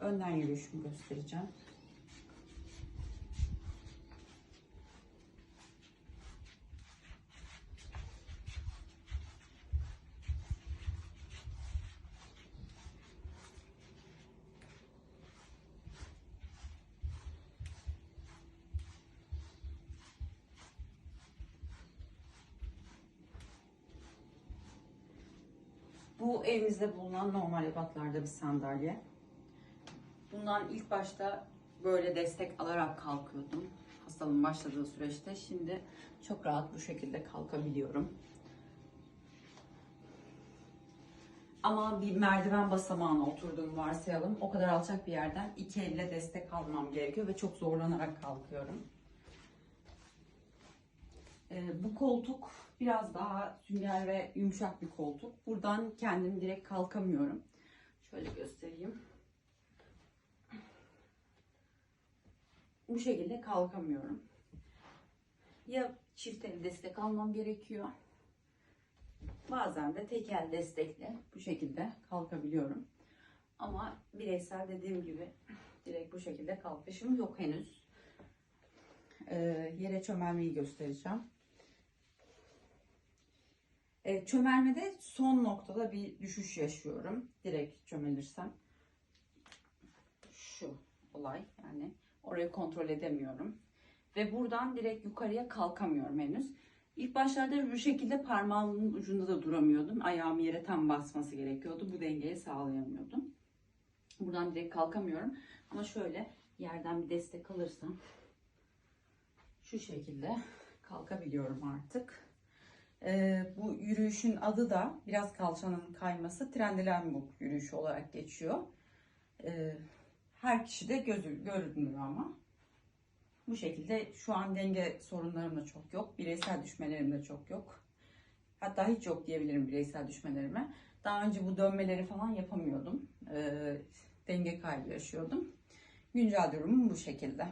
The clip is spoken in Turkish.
önden yürüyüşümü göstereceğim. Bu evimizde bulunan normal ebatlarda bir sandalye. Bundan ilk başta böyle destek alarak kalkıyordum. Hastalığın başladığı süreçte. Şimdi çok rahat bu şekilde kalkabiliyorum. Ama bir merdiven basamağına oturduğumu varsayalım. O kadar alçak bir yerden iki elle destek almam gerekiyor ve çok zorlanarak kalkıyorum. Ee, bu koltuk biraz daha sünger ve yumuşak bir koltuk. Buradan kendim direkt kalkamıyorum. Şöyle göstereyim. Bu şekilde kalkamıyorum. Ya çift el destek almam gerekiyor. Bazen de tek el destekle bu şekilde kalkabiliyorum. Ama bireysel dediğim gibi direkt bu şekilde kalkışım yok henüz. Ee, yere çömelmeyi göstereceğim. E, çömelmede son noktada bir düşüş yaşıyorum. Direkt çömelirsem. Şu olay yani orayı kontrol edemiyorum. Ve buradan direkt yukarıya kalkamıyorum henüz. İlk başlarda bu şekilde parmağımın ucunda da duramıyordum. Ayağım yere tam basması gerekiyordu. Bu dengeyi sağlayamıyordum. Buradan direkt kalkamıyorum. Ama şöyle yerden bir destek alırsam şu şekilde kalkabiliyorum artık. Ee, bu yürüyüşün adı da biraz kalçanın kayması Trendelenburg yürüyüşü olarak geçiyor. Her kişi de gözü görünür ama. Bu şekilde şu an denge sorunlarım da çok yok. Bireysel düşmelerim de çok yok. Hatta hiç yok diyebilirim bireysel düşmelerime. Daha önce bu dönmeleri falan yapamıyordum. Ee, denge kaybı yaşıyordum. Güncel durumum bu şekilde.